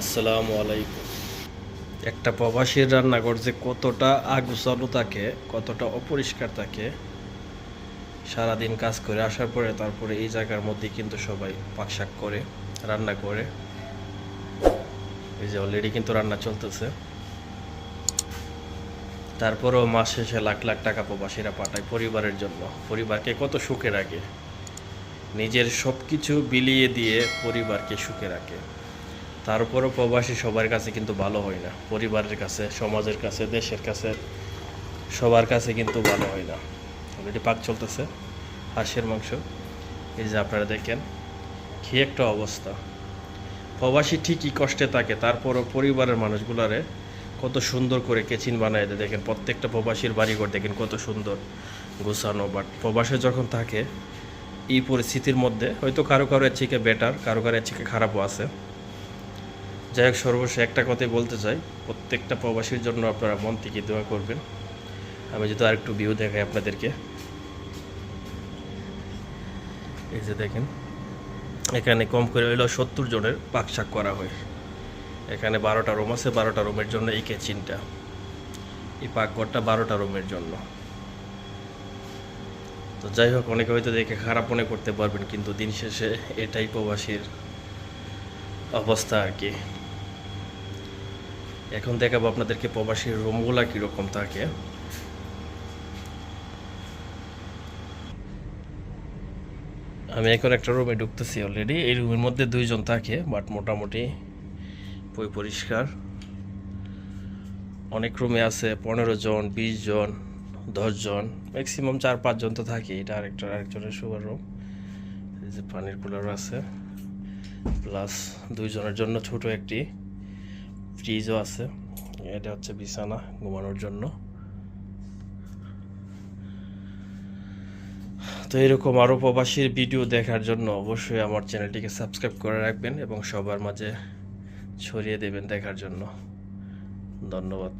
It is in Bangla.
আসসালামু আলাইকুম। একটা প্রবাসীর রান্নাঘর যে কতটা আগুসালু থাকে, কতটা অপরিষ্কার থাকে, সারাদিন কাজ করে আসার পরে তারপরে এই জায়গার মধ্যে কিন্তু সবাই পাকশাক করে, রান্না করে। এই যে অলরেডি কিন্তু রান্না চলতেছে। তারপরেও মাস শেষে লাখ লাখ টাকা প্রবাসীরা পাঠায় পরিবারের জন্য। পরিবারকে কত সুখে রাখে। নিজের সব কিছু বিলিয়ে দিয়ে পরিবারকে সুখে রাখে। তারপরও প্রবাসী সবার কাছে কিন্তু ভালো হয় না। পরিবারের কাছে, সমাজের কাছে, দেশের কাছে সবার কাছে কিন্তু ভালো হয় না। অলরেডি পাক চলতেছে, হাঁসের মাংস। এই যে আপনারা দেখেন, কি একটা অবস্থা। প্রবাসী ঠিকই কষ্টে থাকে, তারপরও পরিবারের মানুষগুলারে কত সুন্দর করে কেচিন বানায় দেয়। দেখেন, প্রত্যেকটা প্রবাসীর বাড়িঘর দেখেন কত সুন্দর গোছানো বাট প্রবাসে যখন থাকে, এই পরিস্থিতির মধ্যে হয়তো কারও কারও এর বেটার কারও কারও এর থেকে খারাপও আছে। যাই হোক, সর্বশেষ একটা কথাই বলতে চাই। প্রত্যেকটা প্রবাসীর জন্য আপনারা মন থেকে দোয়া করবেন। আমি যদি আরেকটু ভিউ দেখাই আপনাদেরকে। এই যে দেখেন, এখানে কম করে হইলেও সত্তর জনের পাকশাক করা হয়। এখানে বারোটা রুম আছে, বারোটা রুমের জন্য এই কেচিনটা। এই পাকঘরটা বারোটা রুমের জন্য। তো যাই হোক, অনেকে হয়তো দেখে খারাপ মনে করতে পারবেন, কিন্তু দিন শেষে এটাই প্রবাসীর অবস্থা আর কি। এখন দেখাবো আপনাদেরকে প্রবাসীর রুমগুলা কীরকম থাকে। আমি এখন একটা রুমে ঢুকতেছি অলরেডি এই রুমের মধ্যে দুইজন থাকে বাট মোটামুটি বই পরিষ্কার। অনেক রুমে আছে পনেরো জন, বিশ জন, দশ জন ম্যাক্সিমাম চার পাঁচজন তো থাকে। এটা আরেকটা আরেকজনের সুগার রুম এই যে পানির কুলারও আছে। প্লাস দুইজনের জন্য ছোট একটি। ফ্রিজও আছে। এটা হচ্ছে বিছানা ঘুমানোর জন্য। তো এরকম আরও প্রবাসীর ভিডিও দেখার জন্য অবশ্যই আমার চ্যানেলটিকে সাবস্ক্রাইব করে রাখবেন এবং সবার মাঝে ছড়িয়ে দেবেন দেখার জন্য। ধন্যবাদ।